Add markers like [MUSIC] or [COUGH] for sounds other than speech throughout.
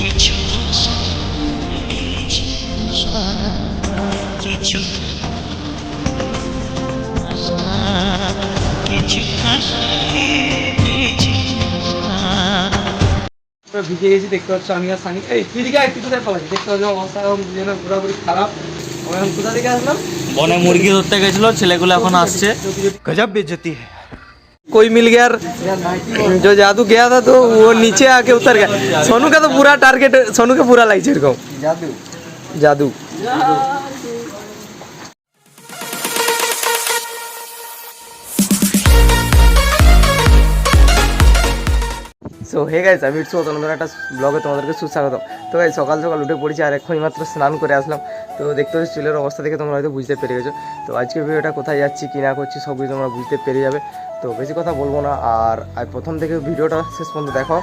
কিছু কিছু ভিজে গেছি দেখতে পাচ্ছ আমি আর সানি এই ফিরিকে একটু কোথায় পালাচ্ছি দেখতে পাচ্ছ অবস্থা এখন দুজনের পুরোপুরি খারাপ। কোথা থেকে আসলাম বনে মুরগি ধরতে গেছিল ছেলেগুলো এখন আসছে। গজব বেজতি হ্যাঁ कोई मिल गया और जो जादू गया था तो वो नीचे आके उतर गया सोनू का तो पूरा टारगेट सोनू का पूरा लाइक छिड़काऊ জাদু जादू সো হে গাইস আমি ইটস তোমাদের একটা ব্লগে তোমাদেরকে সুস্বাগত তো গাইস সকাল সকাল উঠে পড়েছি আর এক্ষুনি মাত্র স্নান করে আসলাম। তো দেখতে পাচ্ছি চুলের অবস্থা দেখে তোমরা হয়তো বুঝতে পেরে গেছো। তো আজকের ভিডিওটা কোথায় যাচ্ছি, কী না করছি সব কিছু তোমরা বুঝতে পেরে যাবে। তো বেশি কথা বলব না, আর প্রথম থেকে ভিডিওটা শেষ পর্যন্ত দেখো।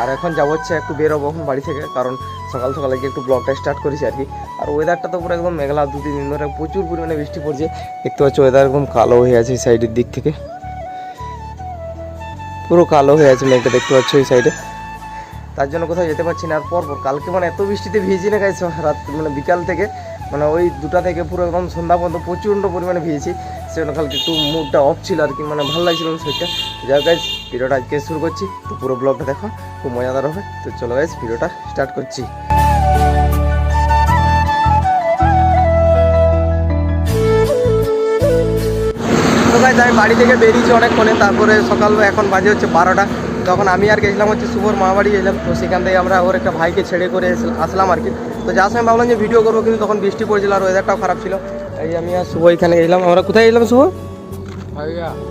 আর এখন যাব হচ্ছে একটু বেরোবো এখন বাড়ি থেকে, কারণ সকাল সকালে গিয়ে একটু ব্লগটা স্টার্ট করেছি আর কি। আর ওয়েদারটা তো পুরো একদম মেঘলা দু তিন দিন ধরে প্রচুর পরিমাণে বৃষ্টি পড়ছে। দেখতে পাচ্ছ ওয়েদার একদম কালো হয়ে আছে সাইডের দিক থেকে। পুরো কালো হয়ে আছে মেঘটা, দেখতে পাচ্ছ ওই সাইডে তার জন্য কোথাও যেতে পারছি না, আর পরপর কালকে মানে এত বৃষ্টিতে ভিজি না গাইছে রাত মানে বিকাল থেকে মানে ওই দুটা থেকে পুরো একদম সন্ধ্যা পর্যন্ত প্রচণ্ড পরিমাণে ভিজেছি। সেজন্য কালকে একটু মুডটা অফ ছিল আর কি মানে ভালো লাগছিল শরীরটা। যাই গাইজ ভিডিওটা আজকে শুরু করছি। তো পুরো ব্লগটা দেখো, খুব মজাদার হবে। তো চলো গাইজ ভিডিওটা স্টার্ট করছি। গাইজ আমি বাড়ি থেকে বেরিয়েছি অনেকক্ষণে তারপরে সকাল এখন বাজে হচ্ছে বারোটা। তখন আমি আর গেছিলাম হচ্ছে শুভর মামাবাড়ি গেছিলাম তো সেখান থেকে আমরা ওর একটা ভাইকে ছেড়ে করে আসলাম আর কি। তো যার সময় ভাবলাম যে ভিডিও করব কিন্তু তখন বৃষ্টি পড়ছিল আর ওয়েদারটাও খারাপ ছিল। এই আমি আর শুভ এখানে গেছিলাম। আমরা কোথায় গেছিলাম শুভ?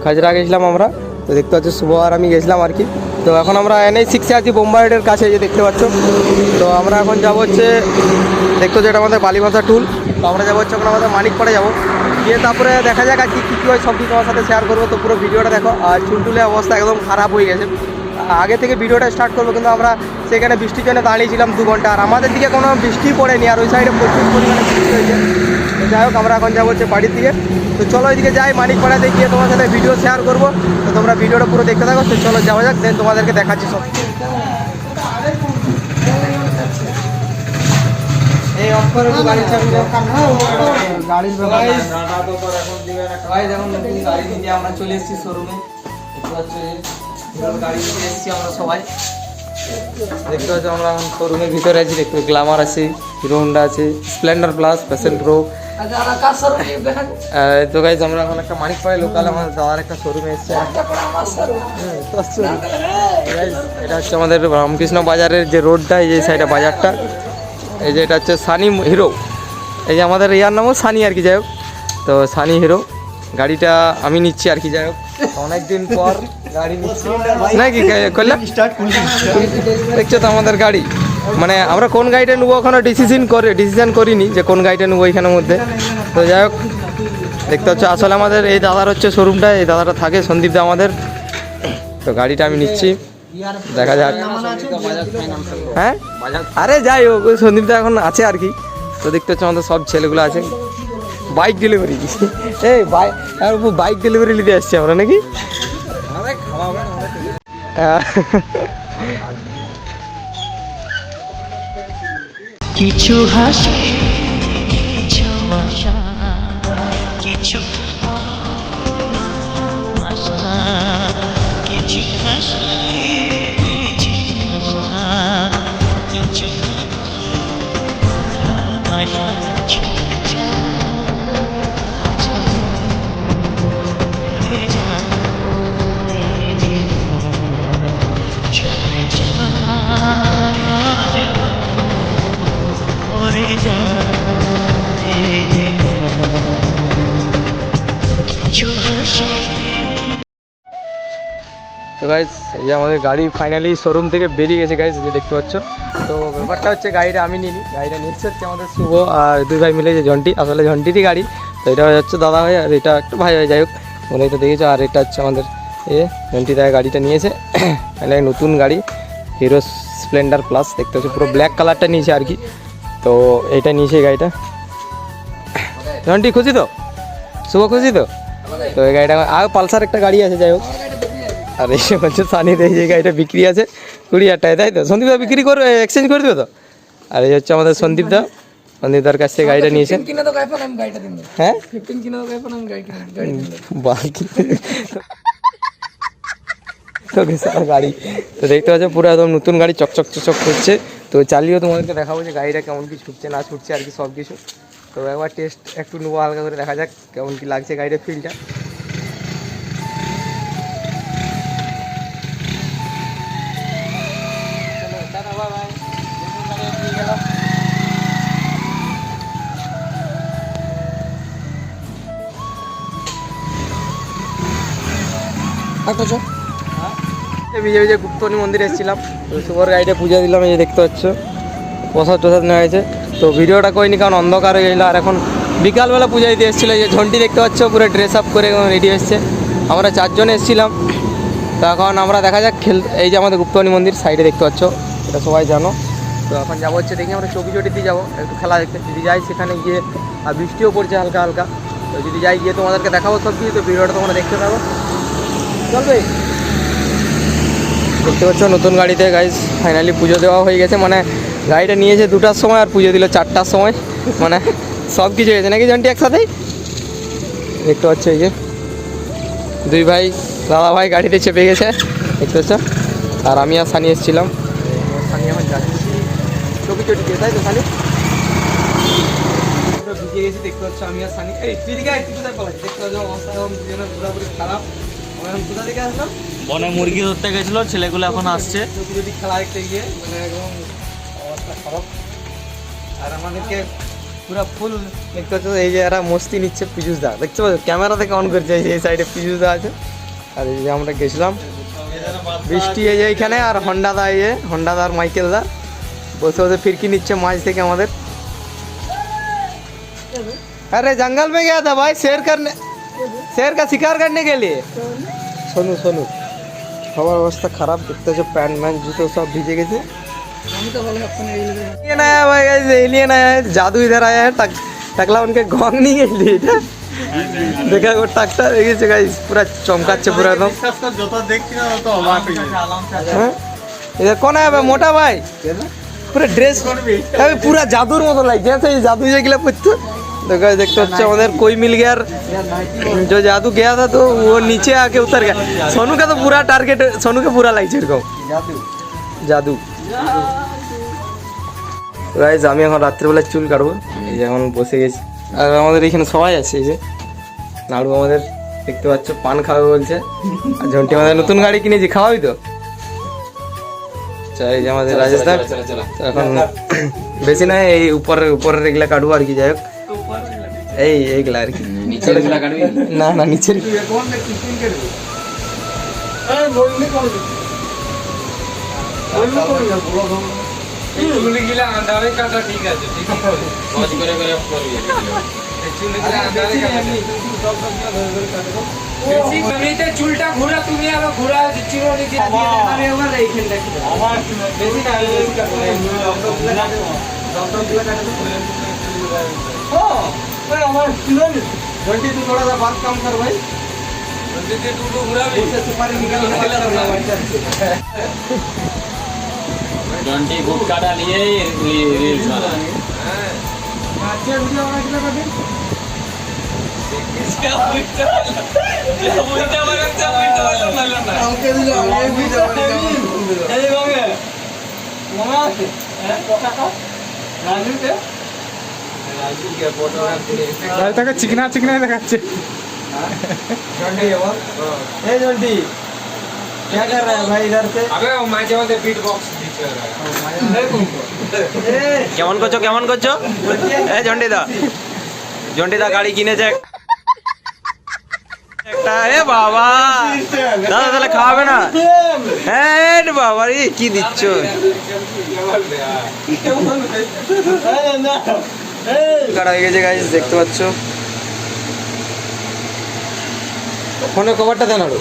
খাজরা। গেছিলাম আমরা। তো দেখতে পাচ্ছ শুভ আর আমি গেছিলাম আর কি। তো এখন আমরা এনএই সিক্সে আছি বোম্বাইডের কাছে যে দেখতে পাচ্ছ। তো আমরা এখন যাব হচ্ছে দেখতে হচ্ছে এটা আমাদের বালিভাষা টুল তো আমরা যাব হচ্ছে এখন আমাদের মানিকপাড়ে যাব। গিয়ে তারপরে দেখা যাক আর কি, কী হয় সব কিছু সাথে শেয়ার করব। তো পুরো ভিডিওটা দেখো, আর চুলটুলের অবস্থা একদম খারাপ হয়ে গেছে। আগে থেকে ভিডিওটা স্টার্ট করব, কিন্তু আমরা সেখানে বৃষ্টির জন্য দাঁড়িয়েছিলাম দু ঘণ্টা। আর আমাদের দিকে কোনো বৃষ্টি পড়েনি, আর ওই সাইডে প্রচুর পরিমাণে বৃষ্টি হয়েছে। যাই হোক, আমরা এখন যাব হচ্ছে বাড়ির দিকে। তো চলো ওইদিকে যাই, মানিকপাড়াতে গিয়ে তোমার সাথে ভিডিও শেয়ার করব। তো তোমরা ভিডিওটা পুরো দেখতে থাকো, তো চলো যাওয়া যাক দেন তোমাদেরকে দেখাচ্ছি সব। আমরা চলে এসেছি শোরুমে গাড়ি নিয়ে এসেছি আমরা সবাই। দেখতে পাচ্ছ আমরা এখন শোরুমের ভিতরে আছি দেখতে গ্লামার আছে হিরো হোন্ডা আছে স্প্লেন্ডার প্লাস প্যাশন প্রো তো গাইজ আমরা এখন একটা মানিক পাড়ে লোকাল আমাদের দাদার একটা শোরুমে এসেছে। Guys, এটা হচ্ছে আমাদের রামকৃষ্ণ বাজারের যে রোডটা এই যে সাইডে বাজারটা। এই যে এটা হচ্ছে সানি হিরো। এই যে আমাদের ইয়ার নামও সানি আর কি, যাই হোক। তো সানি হিরো, গাড়িটা আমি নিচ্ছি আর কি, যাই হোক। অনেকদিন পর গাড়ি নিচ্ছি। নাকি করলাম দেখছ তো আমাদের গাড়ি। মানে আমরা কোন গাড়িটা নেব এখনও ডিসিশন করে ডিসিশন করিনি যে কোন গাড়িটা নেব এখানের মধ্যে। তো যাই হোক, দেখতে হচ্ছে আসলে আমাদের এই দাদার হচ্ছে শোরুমটা এই দাদাটা থাকে, সন্দীপ দা আমাদের। তো গাড়িটা আমি নিচ্ছি। দেখা যাক। হ্যাঁ? আরে যাই হোক সন্দীপ দা এখন আছে আর কি। তো দেখতে হচ্ছে আমাদের সব ছেলেগুলো আছে। বাইক ডেলিভারি এই বাইক বাইক ডেলিভারি নিতে আসছি আমরা নাকি। কিছু হাসি তো গাইজ এই আমাদের গাড়ি ফাইনালি শোরুম থেকে বেরিয়ে গেছে গাইজ যে দেখতে পাচ্ছ। তো ব্যাপারটা হচ্ছে গাড়িটা আমি নিইনি গাড়িটা নিচ্ছে হচ্ছে আমাদের শুভ আর দুই ভাই মিলে যে জন্টি, আসলে জন্টিরই গাড়ি। তো এটা হচ্ছে দাদা ভাই আর এটা একটু ভাই ভাই যাই হোক, বলে এটা দেখেছ। আর এটা হচ্ছে আমাদের এ, জন্টি দায় গাড়িটা নিয়েছে। [CLEARS THROAT] মানে নতুন গাড়ি, হিরো স্প্লেন্ডার প্লাস, দেখতে পাচ্ছ পুরো ব্ল্যাক কালারটা নিয়েছে আর কি। তো এইটা নিয়েছে গাড়িটা। জন্টি, খুশি তো? শুভ, খুশি তো? তো এই গাড়িটা, আর পালসার একটা গাড়ি আছে, যাই হোক। আর এসে বলছে সানিতে এই যে গাড়িটা বিক্রি আছে কুড়ি হাজার টাকা তাই তো? সন্দীপ দা বিক্রি করে এক্সচেঞ্জ করে দেবে তো? আর এই হচ্ছে আমাদের সন্দীপ দা সন্দীপ দার কাছ থেকে গাড়িটা নিয়েছেন হ্যাঁ? বাকি। তো বিশাল গাড়ি। তো দেখতে পাচ্ছ পুরো একদম নতুন গাড়ি চকচক চকচক করছে। তো চালিয়েও তোমাদেরকে দেখাবো যে গাড়িটা কেমন কি ছুটছে না ছুটছে আর কি সব কিছু তো একবার টেস্ট একটু নেব হালকা করে দেখা যাক কেমন কি লাগছে গাড়িটা ফিলটা আচ্ছা বিজে বিজে গুপ্তনি মন্দিরে এসেছিলাম। তো শুভর গাড়িটা পূজা দিলাম এই যে দেখতে পাচ্ছ। প্রসাদ টসাদ নেওয়া হয়েছে। তো ভিডিওটা করিনি কারণ অন্ধকার হয়ে গেলো আর এখন বিকালবেলা পূজা দিতে এসেছিল। এই যে ঝন্টি দেখতে পাচ্ছ পুরো ড্রেস আপ করে রেডি এসছে আমরা চারজন এসেছিলাম। তো এখন আমরা দেখা যাক খেল এই যে আমাদের গুপ্তনি মন্দির সাইডে দেখতে পাচ্ছ। এটা সবাই জানো। তো এখন যাব হচ্ছে দেখি আমরা চৌকি চটিতে যাব। একটু খেলা দেখতে। যদি যাই সেখানে গিয়ে আর বৃষ্টিও পড়ছে হালকা হালকা। তো যদি যাই গিয়ে তোমাদেরকে দেখাবো সব কিছু তো ভিডিওটা তোমরা দেখতে পাবো চলবে? দেখতে পাচ্ছ নতুন গাড়িতে গাইজ ফাইনালি পুজো দেওয়া হয়ে গেছে। মানে গাড়িটা নিয়েছে দুটার সময় আর পুজো দিল চারটার সময়। মানে সব কিছু হয়েছে নাকি জানটি একসাথেই? দেখতে পাচ্ছ এই যে দুই ভাই দাদা ভাই গাড়িতে চেপে গেছে। দেখতে পাচ্ছ আর আমি আর সানি এসেছিলাম। সানি এখন যাচ্ছি চকি চটি তাই তো সানি? ভিজে গেছি দেখতে পাচ্ছ আমি আর সানি। এই তুই দেখতে পাচ্ছ অবস্থা দুজনের পুরোপুরি খারাপ। আমরা এখন কোথা থেকে আসলাম বনে মুরগি ধরতে গেছিল ছেলেগুলো এখন আসছে যদি যদি খেলা দেখতে গিয়ে মানে একদম অবস্থা খারাপ আর আমাদেরকে পুরো ফুল দেখতে পাচ্ছ এই যে এরা মস্তি নিচ্ছে পিজুস দা দেখতে পাচ্ছ ক্যামেরা থেকে অন করছে এই যে এই সাইডে পিজুস দা আছে আর এই যে আমরা গেছিলাম বৃষ্টি এই যে এইখানে আর হন্ডা দা এই যে হন্ডা দা আর মাইকেল দা বসে বসে ফিরকি নিচ্ছে মাছ থেকে আমাদের अरे जंगल में गया था भाई शेर करने शेर का शिकार करने के लिए सोनू सोनू সবার অবস্থা খারাপ দেখতে হচ্ছে প্যান্ট ম্যান জুতো সব ভিজে গেছে আমি তো ভালো আপনার এই লোকের एलियन आया भाई गाइस एलियन आया है जादू इधर आया है टक टकला उनके गॉन्ग नहीं है लिए এটা দেখা वो টাকটা দেখেছে গাইস পুরা চমকাচ্ছে পুরো একদম হ্যাঁ इधर कौन आया भाई मोटा भाई पूरा ड्रेस अबे पूरा जादूर মতো লাগছে जैसे जादू যেগুলো পড়তো तो गाइस देखते হচ্ছে আমাদের कोई मिल गया और जो जादू गया था तो वो नीचे आके उतर गया सोनू का तो पूरा टारगेट सोनू का पूरा লাগছে এরকম জাদু গাইজ আমি এখন রাত্রেবেলা চুল কাটবো এই যে এখন বসে গেছি আর আমাদের এখানে সবাই আছে এই যে নাড়ু আমাদের দেখতে পাচ্ছ পান খাবে বলছে আর ঝন্টি আমাদের নতুন গাড়ি কিনেছি খাওয়াবি তো আচ্ছা, এই যে আমাদের রাজস্থান তো এখন বেশি না এই উপরের উপরের এগুলা কাটবো আর কি যাই হোক এই এইগুলা আর কি। না না নিচের চুলি গিলা আন্ডারে কাটা ঠিক আছে ঠিক আছে মজ করে করে করবি চুলি গিলা আন্ডারে কাটা এমনিতে চুলটা ঘোরা তুমি আবার ঘোরা দিচ্ছিল নাকি আরে আমার এইখানে দেখো বেশি না घंटी तू थोड़ा सा बात कम कर भाई যদি দুটো ঘোরাবি इससे सुपारी निकालने वाला জন্টি গুড কাটা নিয়ে রিলস বানা अच्छा वीडियो बना के लगा दे আমাকে দিল আমি ভিডিও এই বাগে মামা আছে রাজু কে রাজু কে ফটো রাখতে তাকে চিকনা চিকনা দেখাচ্ছে जॉन्टी है वो ए जॉन्टी क्या कर रहा है भाई इधर से আবে ও মাঝে মাঝে বিট বক্স দিচ্ছে ए কেমন করছো কেমন করছো এ ঝন্ডিদা ঝন্ডিদা গাড়ি কিনেছে এক- একটা এ বাবা দাদা তাহলে খাওয়াবে না হ্যাঁ রে বাবা রে কি দিচ্ছ কাটা হয়ে গেছে গাইস দেখতে পাচ্ছ? ফোনে কভারটা দেন আরও।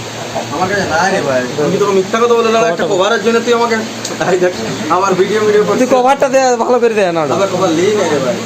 আমার কাছে নাই রে ভাই। তুমি তো মিথ্যা কথা বলে একটা কভারের জন্য তুই আমাকে আমার ভিডিও ভিডিও তুই কভারটা দে ভালো করে দে না আবার কভার লিয়ে নে রে ভাই।